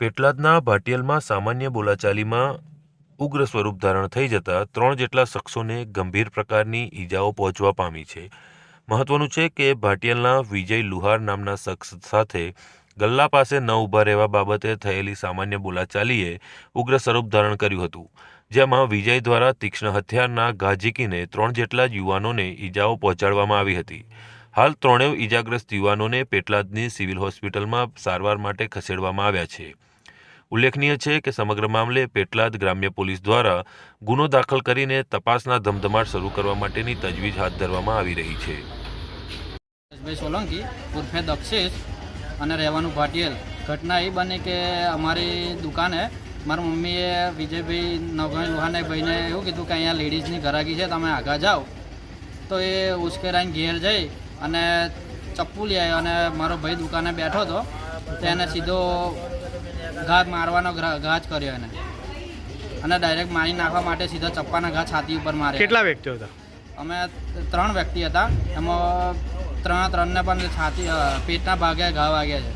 પેટલાદના ભાટિયલમાં સામાન્ય બોલાચાલીમાં ઉગ્ર સ્વરૂપ ધારણ થઈ જતા ત્રણ જેટલા શખ્સોને ગંભીર પ્રકારની ઈજાઓ પહોંચવા પામી છે. મહત્વનું છે કે ભાટિયલના વિજય લુહાર નામના શખ્સ સાથે ગલ્લા પાસે ન ઊભા રહેવા બાબતે થયેલી સામાન્ય બોલાચાલીએ ઉગ્ર સ્વરૂપ ધારણ કર્યું હતું, જેમાં વિજય દ્વારા તીક્ષ્ણ હથિયારના ઘા ઝીકીને ત્રણ જેટલા યુવાનોને ઈજાઓ પહોંચાડવામાં આવી હતી. હાલ ત્રણેય ઈજાગ્રસ્ત યુવાનોને પેટલાદની સિવિલ હોસ્પિટલમાં સારવાર માટે ખસેડવામાં આવ્યા છે. ઉલ્લેખનીય છે કે સમગ્ર મામલે પેટલાદ ગ્રામ્ય પોલીસ દ્વારા ગુનો દાખલ કરીને તપાસના ધમધમાટ શરૂ કરવા માટેની તજવીજ હાથ ધરવામાં આવી રહી છે. ભાઈ સોલંકી ઉર્ફે દક્ષેશ અને રહેવાનું ભાટિયેલ. ઘટના એ બની કે અમારી દુકાને મારા મમ્મીએ વિજયભાઈ નવગણ લુહાને ભાઈને એવું કીધું કે અહીંયા લેડીઝની ઘરાકી છે, તમે આગળ જાઓ. તો એ ઉશ્કેરાઈને ઘેર જઈ અને ચપ્પુ લઈ આવ્યો અને મારો ભાઈ દુકાને બેઠો હતો. તો એને સીધો ઘા મારવાનો ઘા જ કર્યો એને. અને ડાયરેક્ટ મારી નાખવા માટે સીધા ચપ્પાના ઘા છાતી ઉપર મારે કેટલા વ્યક્તિઓ હતા? અમે ત્રણ વ્યક્તિ હતા. એમાં ત્રણ ત્રણને પણ છાતી પેટના ભાગે ઘા વાગ્યા છે.